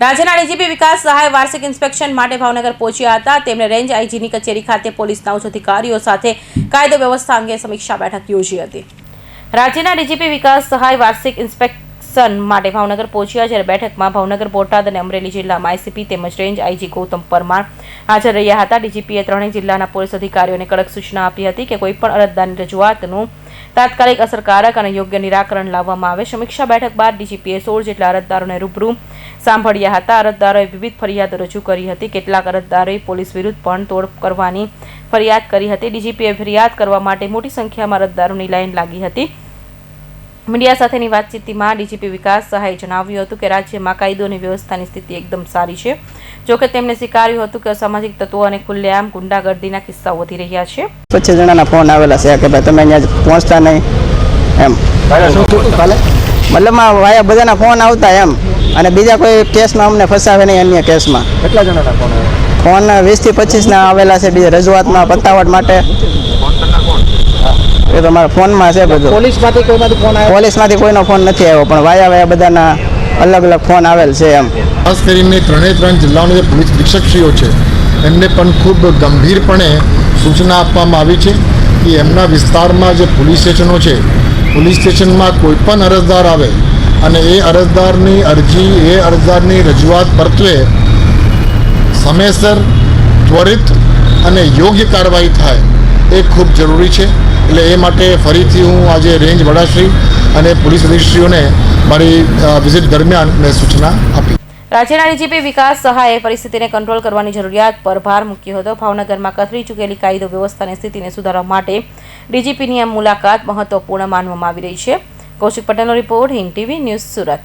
રાજ્યના ડીજીપી વિકાસ સહાય વાર્ષિક ઇન્સ્પેક્શન માટે ભાવનગર પહોંચ્યા હતા. તેમણે રેન્જ આઈજીની કચેરી ખાતે પોલીસના ઉચ્ચ અધિકારીઓ સાથે કાયદો વ્યવસ્થા અંગે સમીક્ષા બેઠક યોજી હતી. રાજ્યના ડીજીપી વિકાસ સહાય વાર્ષિક ઇન્સ્પેક્શન માટે ભાવનગર પહોંચ્યા જ્યારે બેઠકમાં ભાવનગર, બોટાદ અને અમરેલી જિલ્લામાં આઈસીપી તેમજ રેન્જ આઈજી ગૌતમ પરમાર હાજર રહ્યા હતા. ડીજીપીએ ત્રણેય જિલ્લાના પોલીસ અધિકારીઓને કડક સૂચના આપી હતી કે કોઈપણ અરજદારની રજૂઆતનું તાત્કાલિક અસરકારક અને યોગ્ય નિરાકરણ લાવવામાં આવે. સમીક્ષા બેઠક બાદ ડીજીપીએ સોળ જેટલા અરજદારોને રૂબરૂ સાંભળ્યા હતા. અરજદારોએ વિવિધ ફરિયાદો રજૂ કરી હતી. કેટલાક અરજદારોએ પોલીસ વિરુદ્ધ પણ તોડ કરવાની ફરિયાદ કરી હતી. ડીજીપીએ ફરિયાદ કરવા માટે મોટી સંખ્યામાં અરજદારોની લાઇન લાગી હતી. મીડિયા સાથેની વાતચીતમાં ડીજીપી વિકાસ સહાયે જણાવ્યું હતું કે રાજ્યમાં કાયદો અને વ્યવસ્થાની સ્થિતિ એકદમ સારી છે. જોકે તેમણે સ્વીકાર્યું હતું કે અસામાજિક તત્વો અને ખુલ્લેઆમ ગુંડાગર્દીના કિસ્સાઓ વધી રહ્યા છે. પચીસ જણાના ફોન આવેલા છે કે ભાઈ તમે અહીંયા પહોંચતા નહીં એમ. મતલબ વાયા બધાના ફોન આવતા એમ. અને બીજા કોઈ કેસમાં અમને ફસાવે નહીં અન્ય કેસમાં. કેટલા જણાના ફોન ફોન વીસથી પચીસના આવેલા છે. બીજા રજૂઆતમાં પતાવટ માટે એ તમારા ફોનમાં છે બધું. પોલીસમાંથી કોઈમાંથી ફોન આવ્યો? પોલીસમાંથી કોઈનો ફોન નથી આવ્યો પણ વાયા વાયા બધાના અલગ અલગ ફોન આવેલ છે એમ. ખાસ કરીને ત્રણે ત્રણ જિલ્લાઓના જે પોલીસ નિરીક્ષકશ્રીઓ છે એમને પણ ખૂબ ગંભીરપણે સૂચના આપવામાં આવી છે કે એમના વિસ્તારમાં જે પોલીસ સ્ટેશનો છે પોલીસ સ્ટેશનમાં કોઈ પણ અરજદાર આવે અને એ અરજદારની અરજી એ અરજદારની રજૂઆત પરત્વે સમયસર ત્વરિત અને યોગ્ય કાર્યવાહી થાય. એ ખૂબ જરૂરી છે. એટલે એ માટે ફરીથી હું આજે રેન્જ વડાશ્રી અને પોલીસ અધિક્ષરીઓને મારી વિઝિટ દરમિયાન મેં સૂચના આપી. રાજ્યના ડીજીપી વિકાસ સહાયે પરિસ્થિતિને કંટ્રોલ કરવાની જરૂરિયાત પર ભાર મૂક્યો હતો. ભાવનગરમાં કથળી ચૂકેલી કાયદો વ્યવસ્થાની સ્થિતિને સુધારવા માટે ડીજીપીની આ મુલાકાત મહત્વપૂર્ણ માનવામાં આવી રહી છે. કૌશિક પટેલનો report Hind TV news Surat.